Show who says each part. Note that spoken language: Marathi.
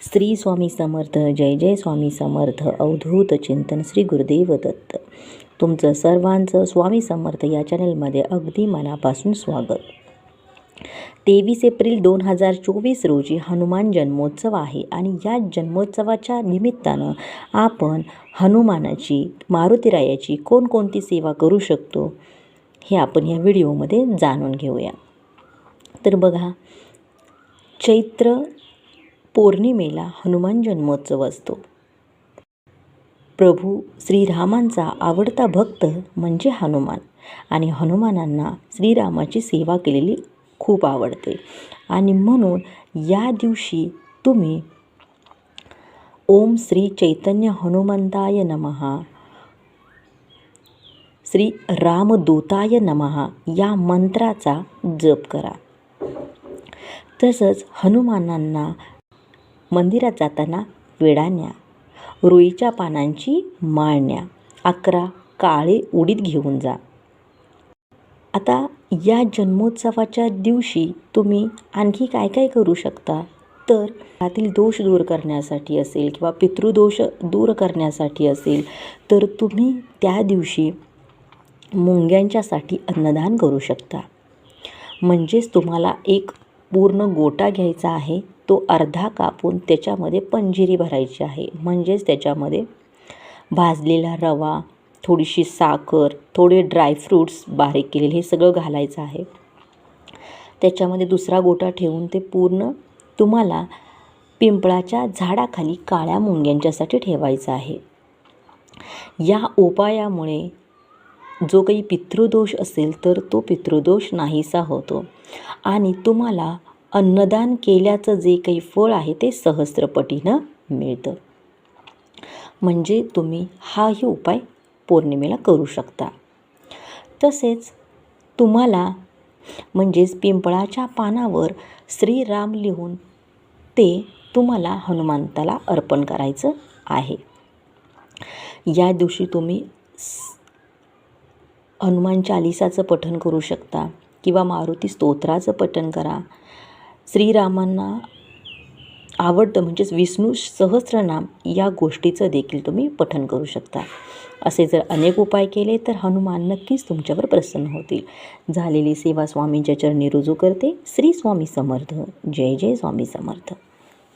Speaker 1: श्री स्वामी समर्थ जय जय स्वामी समर्थ अवधूत चिंतन श्री गुरुदेव दत्त. तुमचं सर्वांचं स्वामी समर्थ या चॅनलमध्ये अगदी मनापासून स्वागत. तेवीस एप्रिल दोन हजार चोवीस रोजी हनुमान जन्मोत्सव आहे आणि या जन्मोत्सवाच्या निमित्तानं आपण हनुमानाची मारुतीरायाची कोणकोणती सेवा करू शकतो हे आपण या व्हिडिओमध्ये जाणून घेऊया. तर बघा चैत्र पौर्णिमेला हनुमान जन्मोत्सव असतो. प्रभू श्रीरामांचा आवडता भक्त म्हणजे हनुमान आणि हनुमानांना श्रीरामाची सेवा केलेली खूप आवडते. आणि म्हणून या दिवशी तुम्ही ओम श्री चैतन्य हनुमंताय नमहा श्री रामदूताय नमहा या मंत्राचा जप करा. तसंच हनुमानांना मंदिरात जाताना वेडाण्या रुईच्या पानांची माळण्या अकरा काळे उडीत घेऊन जा. आता या जन्मोत्सवाच्या दिवशी तुम्ही आणखी काय काय करू शकता? तर त्यातील दोष दूर करण्यासाठी असेल किंवा पितृदोष दूर करण्यासाठी असेल तर तुम्ही त्या दिवशी मुंग्यांच्यासाठी अन्नदान करू शकता. म्हणजेच तुम्हाला एक पूर्ण गोटा घ्यायचा आहे. तो अर्धा कापून त्याच्यामध्ये पंजिरी भरायची आहे. म्हणजेच त्याच्यामध्ये भाजलेला रवा थोडीशी साखर थोडे ड्रायफ्रूट्स बारीक केलेले हे सगळं घालायचं आहे. त्याच्यामध्ये दुसरा गोटा ठेवून ते पूर्ण तुम्हाला पिंपळाच्या झाडाखाली काळ्या मुंग्यांच्यासाठी ठेवायचं आहे. या उपायामुळे जो काही पितृदोष असेल तर तो पितृदोष नाहीसा होतो. आणि तुम्हाला अन्नदान केल्याचं जे काही फळ आहे ते सहस्त्रपटीनं मिळतं. म्हणजे तुम्ही हाही उपाय पौर्णिमेला करू शकता. तसेच तुम्हाला म्हणजेच पिंपळाच्या पानावर श्रीराम लिहून ते तुम्हाला हनुमंताला अर्पण करायचं आहे. या दिवशी तुम्ही हनुमान चालिसाचं पठण करू शकता किंवा मारुती स्तोत्राचं पठण करा. श्रीरामांना आवडतं म्हणजेच विष्णू सहस्रनाम या गोष्टीचं देखील तुम्ही पठन करू शकता. असे जर अनेक उपाय केले तर हनुमान नक्कीच तुमच्यावर प्रसन्न होतील. झालेली सेवा स्वामींच्या चरणी रुजू करते. श्री स्वामी समर्थ. जय जय स्वामी समर्थ.